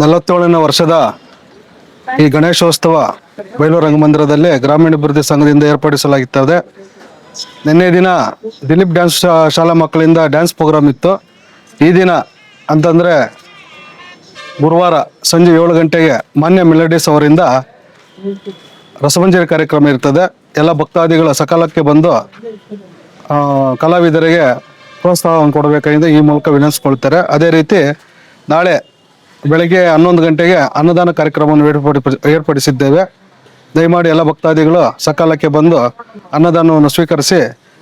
ನಲವತ್ತೇಳನೇ ವರ್ಷದ ಈ ಗಣೇಶೋತ್ಸವ ಬೈಲೂರು ರಂಗಮಂದಿರದಲ್ಲಿ ಗ್ರಾಮೀಣಾಭಿವೃದ್ಧಿ ಸಂಘದಿಂದ ಏರ್ಪಡಿಸಲಾಗುತ್ತದೆ. ನಿನ್ನೆ ದಿನ ದಿಲೀಪ್ ಡ್ಯಾನ್ಸ್ ಶಾಲಾ ಮಕ್ಕಳಿಂದ ಡ್ಯಾನ್ಸ್ ಪ್ರೋಗ್ರಾಮ್ ಇತ್ತು. ಈ ದಿನ ಅಂತಂದರೆ ಗುರುವಾರ ಸಂಜೆ ಏಳು ಗಂಟೆಗೆ ಮಾನ್ಯ ಮಿಲಡೀಸ್ ಅವರಿಂದ ರಸಮಂಜರಿ ಕಾರ್ಯಕ್ರಮ ಇರ್ತದೆ. ಎಲ್ಲ ಭಕ್ತಾದಿಗಳ ಸಕಾಲಕ್ಕೆ ಬಂದು ಕಲಾವಿದರಿಗೆ ಪ್ರೋತ್ಸಾಹವನ್ನು ಕೊಡಬೇಕಾಗಿದೆ ಈ ಮೂಲಕ ವಿನಂತಿಸ್ಕೊಳ್ತಾರೆ. ಅದೇ ರೀತಿ ನಾಳೆ ಬೆಳಗ್ಗೆ ಹನ್ನೊಂದು ಗಂಟೆಗೆ ಅನ್ನದಾನ ಕಾರ್ಯಕ್ರಮವನ್ನು ಏರ್ಪಡಿ ಏರ್ಪಡಿಸಿದ್ದೇವೆ. ದಯಮಾಡಿ ಎಲ್ಲ ಭಕ್ತಾದಿಗಳು ಸಕಾಲಕ್ಕೆ ಬಂದು ಅನ್ನದಾನವನ್ನು ಸ್ವೀಕರಿಸಿ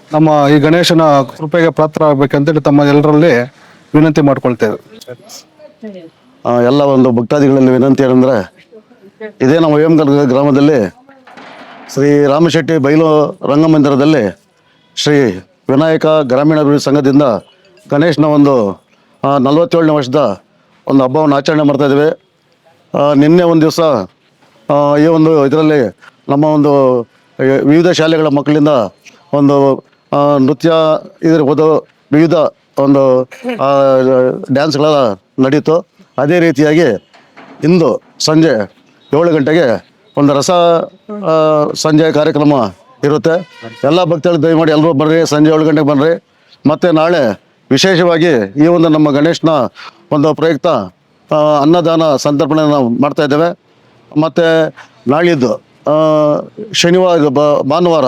ನಮ್ಮ ಈ ಗಣೇಶನ ಕೃಪೆಗೆ ಪಾತ್ರ ಆಗ್ಬೇಕಂತೇಳಿ ತಮ್ಮ ಎಲ್ಲರಲ್ಲಿ ವಿನಂತಿ ಮಾಡ್ಕೊಳ್ತೇವೆ. ಎಲ್ಲ ಒಂದು ಭಕ್ತಾದಿಗಳಲ್ಲಿ ವಿನಂತಿ ಏನಂದ್ರೆ, ಇದೇ ನಮ್ಮ ವೇಮಗಲ್ ಗ್ರಾಮದಲ್ಲಿ ಶ್ರೀ ರಾಮಶೆಟ್ಟಿ ಬೈಲು ರಂಗಮಂದಿರದಲ್ಲಿ ಶ್ರೀ ವಿನಾಯಕ ಗ್ರಾಮೀಣಾಭಿವೃದ್ಧಿ ಸಂಘದಿಂದ ಗಣೇಶನ ಒಂದು ನಲವತ್ತೇಳನೇ ವರ್ಷದ ಒಂದು ಹಬ್ಬವನ್ನು ಆಚರಣೆ ಮಾಡ್ತಾ ಇದ್ದೀವಿ. ನಿನ್ನೆ ಒಂದು ದಿವಸ ಈ ಒಂದು ಇದರಲ್ಲಿ ನಮ್ಮ ಒಂದು ವಿವಿಧ ಶಾಲೆಗಳ ಮಕ್ಕಳಿಂದ ಒಂದು ನೃತ್ಯ ಇದಿರ್ಬೋದು ವಿವಿಧ ಒಂದು ಡ್ಯಾನ್ಸ್ಗಳೆಲ್ಲ ನಡೀತು. ಅದೇ ರೀತಿಯಾಗಿ ಇಂದು ಸಂಜೆ ಏಳು ಗಂಟೆಗೆ ಒಂದು ರಸ ಸಂಜೆ ಕಾರ್ಯಕ್ರಮ ಇರುತ್ತೆ. ಎಲ್ಲ ಭಕ್ತರು ದಯಮಾಡಿ ಎಲ್ಲರೂ ಬರ್ರಿ, ಸಂಜೆ ಏಳು ಗಂಟೆಗೆ ಬನ್ನಿರಿ ಮತ್ತು ನಾಳೆ ವಿಶೇಷವಾಗಿ ಈ ಒಂದು ನಮ್ಮ ಗಣೇಶನ ಒಂದು ಪ್ರಯುಕ್ತ ಅನ್ನದಾನ ಸಂತರ್ಪಣೆ ನಾವು ಮಾಡ್ತಾ ಇದ್ದೇವೆ. ಮತ್ತು ನಾಳಿದ್ದು ಶನಿವಾರ, ಬ- ಭಾನುವಾರ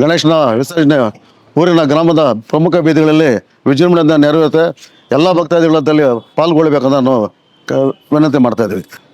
ಗಣೇಶನ ವಿಸರ್ಜನೆ ಊರಿನ ಗ್ರಾಮದ ಪ್ರಮುಖ ಬೀದಿಗಳಲ್ಲಿ ವಿಜೃಂಭಣೆಯಿಂದ ನೆರವೇರುತ್ತೆ. ಎಲ್ಲ ಭಕ್ತಾದಿಗಳಲ್ಲಿ ಪಾಲ್ಗೊಳ್ಬೇಕಂತ ನಾವು ವಿನಂತಿ ಮಾಡ್ತಾ ಇದ್ದೀವಿ.